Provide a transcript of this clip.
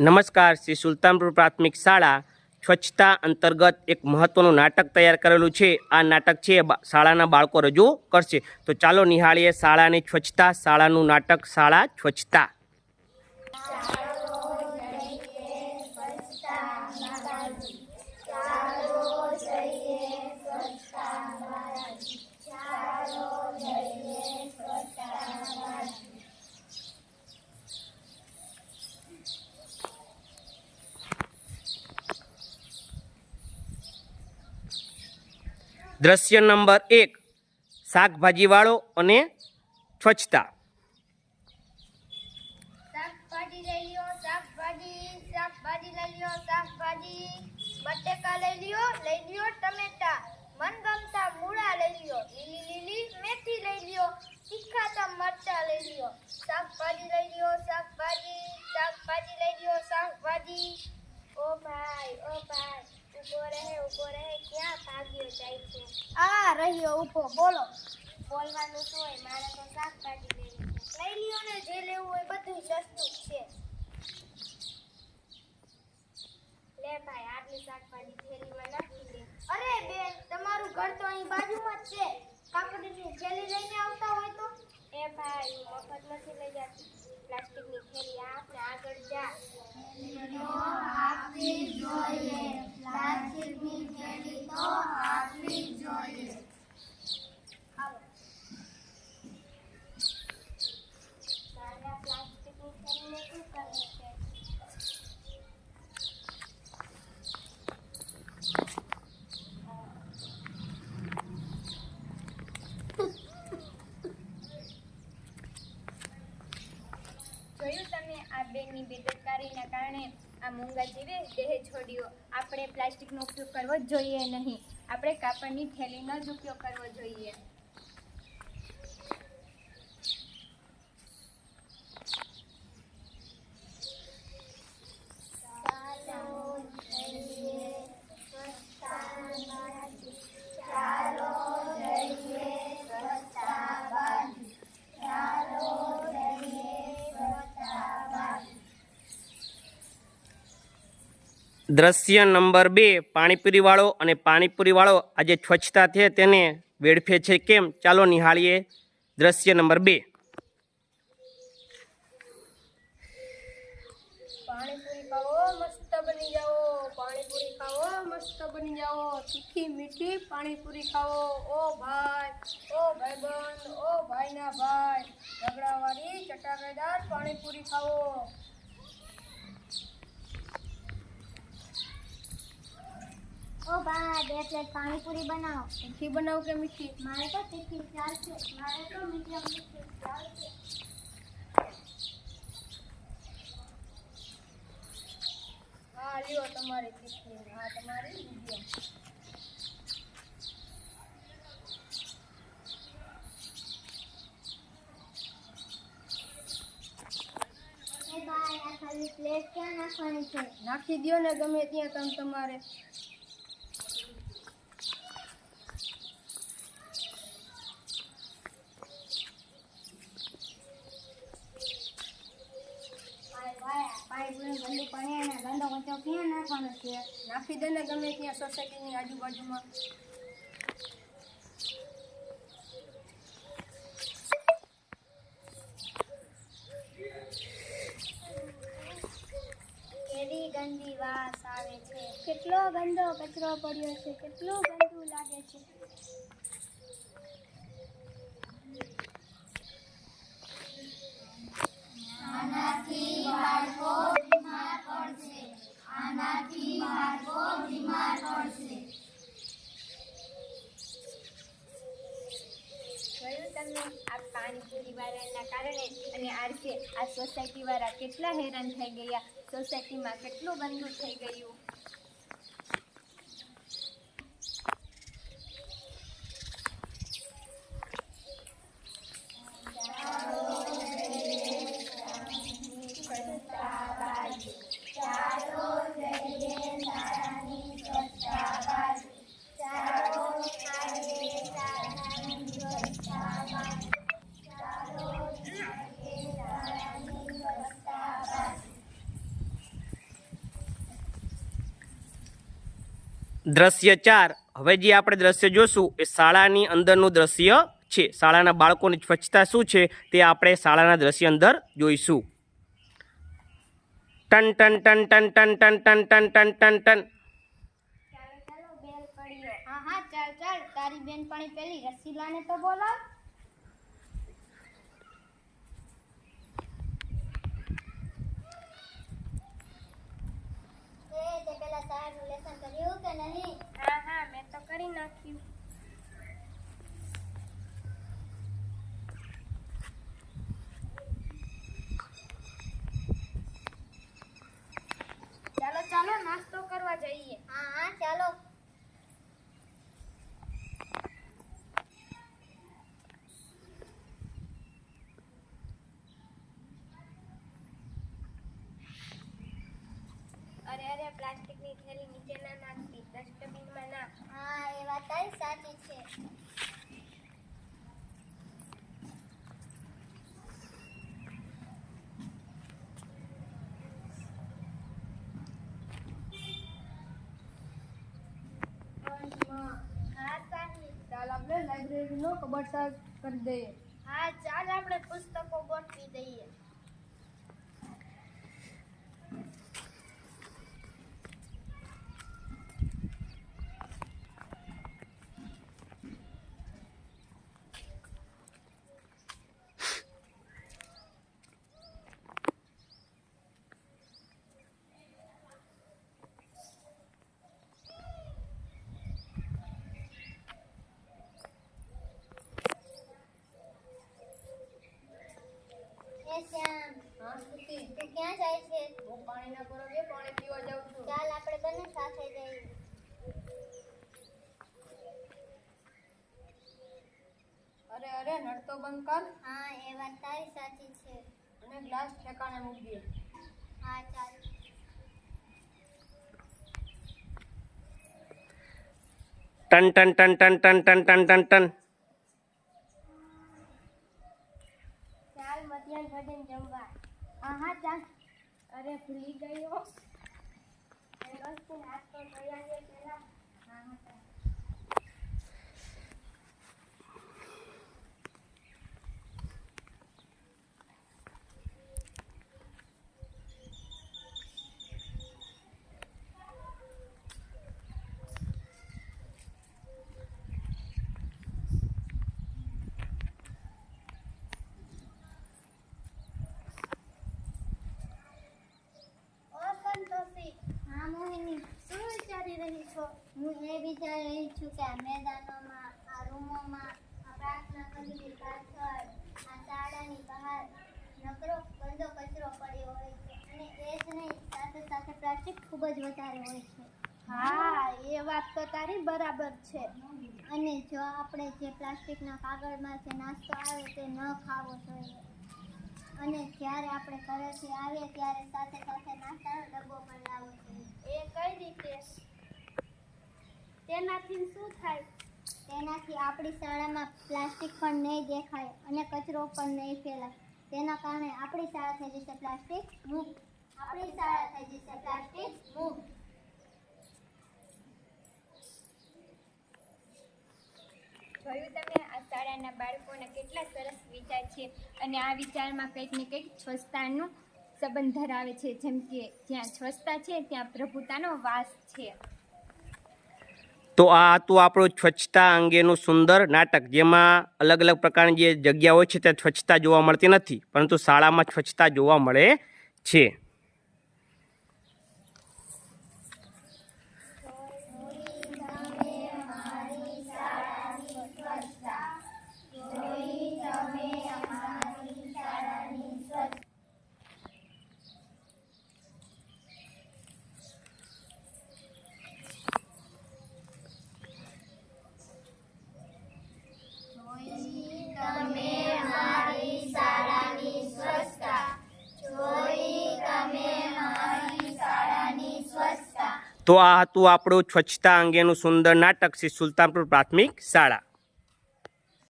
નમસ્કાર, શ્રી સુલતાનપુર પ્રાથમિક શાળા સ્વચ્છતા અંતર્ગત એક મહત્વનું નાટક તૈયાર કરેલું છે. આ નાટક છે શાળાના બાળકો રજૂ કરશે. તો ચાલો નિહાળીએ શાળાની સ્વચ્છતા, શાળાનું નાટક શાળા સ્વચ્છતા. દ્રશ્ય નંબર એક, શાકભાજીવાળો અને સ્વચ્છતા. શાકભાજી લઈ લ્યો, શાકભાજી શાકભાજી લઈ લ્યો, શાકભાજી. બટેકા લઈ લ્યો લઈ લ્યો ટમેટા. મનગમતા મૂળા લઈ લ્યો, લીલી લીલી મેથી લઈ લ્યો. તીખાતા મરચા લઈ લ્યો. શાકભાજી લઈ લ્યો, શાકભાજી શાકભાજી લઈ લ્યો, શાકભાજી. ઓ ભાઈ ઓ ભાઈ ઊભો રહે ઊભો રહે. ક્યાં ભાગ્યો જાય છે આ રહ્યો ઊભો, બોલો. બોલવાનું શું હોય? મારે તો શાકભાજી છે. લઈ લ્યો ને, જે લેવું હોય બધું સસ્તું જ છે લે ભાઈ આટલી શાકભાજી થેલીમાં નાખી દે અરે બેન તમારું ઘર તો અહીં બાજુમાં જ છે કાપડની થેલી લઈને આવતા હોય તો એ ભાઈ હું મફત નથી લઈ જતી પ્લાસ્ટિકની થેલી આ આપણે આગળ જા આપવી જોઈએ પ્લાસ્ટિકની થેલી તો આપવી જોઈએ આવો મારે આ પ્લાસ્ટિકની થેલીને શું કરવું છે જોયું તમે આ બેનની બેદરકારીના કારણે આ મૂંગા જીવે, દેહ છોડ્યો. આપણે પ્લાસ્ટિકનો ઉપયોગ કરવો જોઈએ નહીં. આપણે કાપડની થેલીનો જ ઉપયોગ કરવો જોઈએ. દ્રશ્ય નંબર બે, પાણીપુરીવાળો અને પાણીપુરીવાળો આજે સ્વચ્છતા છે તેને વેડફે છે કેમ? ચાલો નિહાળીએ દ્રશ્ય નંબર બે. પાણીપુરી ખાઓ, મસ્ત બની જાઓ. પાણીપુરી ખાઓ, મસ્ત બની જાઓ. તીખી મીઠી પાણીપુરી ખાઓ. ઓ ભાઈ, ઓ ભાઈબંધ, ઓ ભાઈના ભાઈ. ઝઘડાવાળી ચટાકેદાર પાણીપુરી ખાઓ. ઓ બા બે પ્લેટ પાણીપુરી બનાવો તીખી બનાવ કે મીઠી મારે તો તીખી ચાલશે મારે તો મીડિયમ તીખી ચાલશે હા લ્યો તમારી તીખી હા તમારી મીડિયમ એ બા આ ખાલી પ્લેટ ક્યાં નાખવાની છે નાખી દ્યો ને ગમે ત્યાં તમ તમારે ભાઈ ભાઈ પાણીપુરી ગંદુ પાણી અને ગંદો કચરો ક્યાં નાખવાનો છે. નાખી દે ને ગમે ત્યાં સોસાયટીની આજુબાજુમાં. કેવી ગંદી વાસ આવે છે. કેટલો ગંદો કચરો પડ્યો છે. કેટલું ગંદુ લાગે છે. જોયું તમે આ પાણીપુરી વાળાના કારણે અને આજે આ સોસાયટી વાળા કેટલા હેરાન થઈ ગયા? સોસાયટીમાં કેટલું ગંદુ થઈ ગયું? દ્રશ્ય ચાર હવે જે આપણે દ્રશ્ય જોશું એ શાળાની અંદરનું દ્રશ્ય છે શાળાના બાળકોની સ્વચ્છતા શું છે તે આપણે શાળાના દ્રશ્ય અંદર જોઈશું ટન ટન ટન ટન ટન ટન ટન ટન ટન ટન ટન તારી બેન બેનપણી પેલી રસીલાને તો બોલાવ તે પેલા સાહેબનું લેસન કર્યું કરી નાખ્યું ચાલો ચાલો નાસ્તો કરવા જઈએ હા હા ચાલો અરે અરે પ્લાસ્ટિકની થેલી નીચે ના નાખતી ડસ્ટબિનમાં નાખ હા, એ વાત તારી સાચી છે. ચાલ આપણે કરી દઈએ હા ચાલ આપણે પુસ્તકો ગોઠવી દઈએ એ શ્યામ હા સ્તુતિ તું ક્યાં જાય છે હું પાણીના પરોગે પાણી પીવા જાઉં છું ચાલ આપણે બંને સાથે જઈએ અરે નડતો બંધ કર. હા એ વાત તારી સાચી છે. અને ગ્લાસ ઠેકાણે મૂકી દે. હા ચાલ. ટન ટન ટન ટન ટન ટન ટન ટન ટન. ચાલ મધ્યાહન ભોજન જમવા. હા હા ચાલ. અરે ભૂલી ગયો હાથ તો પેલા. હા હા ચાલ. ઓ સંતોષી હા મોહિની શું વિચારી રહી છો હું, એ વિચારી રહી છું કે આ મેદાનોમાં આ રૂમોમાં પ્રાર્થના પાછળ આ શાળાની બહાર નકરો ગંદો કચરો પડ્યો હોય છે અને એ જ નહીં સાથે સાથે પ્લાસ્ટિક ખૂબ જ વધારે હોય છે હા એ વાત તો બરાબર છે. અને જો આપણે જે પ્લાસ્ટિકના કાગળમાં જે નાસ્તો આવે તે ન ખાવો જોઈએ. અને જ્યારે આપણે ઘરેથી આવીએ ત્યારે સાથે સાથે નાસ્તાનો ડબ્બો પણ લાવવો જોઈએ એ કઈ રીતે તેનાથી શું થાય? તેનાથી આપણી શાળામાં પ્લાસ્ટિક પણ નહીં દેખાય અને કચરો પણ નહીં ફેલાય. તેના કારણે આપણી શાળા થઈ જશે પ્લાસ્ટિક મુક્ત. આપણી શાળા થઈ જશે પ્લાસ્ટિક મુક્ત. જોયું તમે? આ શાળાના બાળકોના કેટલા સરસ વિચાર છે અને આ વિચારમાં કંઈક ને કંઈક સ્વચ્છતાનો સંબંધ ધરાવે છે, જેમ કે જ્યાં સ્વચ્છતા છે, ત્યાં પ્રભુતાનો વાસ છે. તો આ હતું આપણું સ્વચ્છતા અંગેનું સુંદર નાટક, જેમાં અલગ અલગ પ્રકારની જે જગ્યા હોય છે, ત્યાં સ્વચ્છતા જોવા મળતી નથી, પરંતુ શાળામાં સ્વચ્છતા જોવા મળે છે. તો આ હતું આપણું સ્વચ્છતા અંગેનું સુંદર નાટક શ્રી સુલતાનપુર પ્રાથમિક શાળા.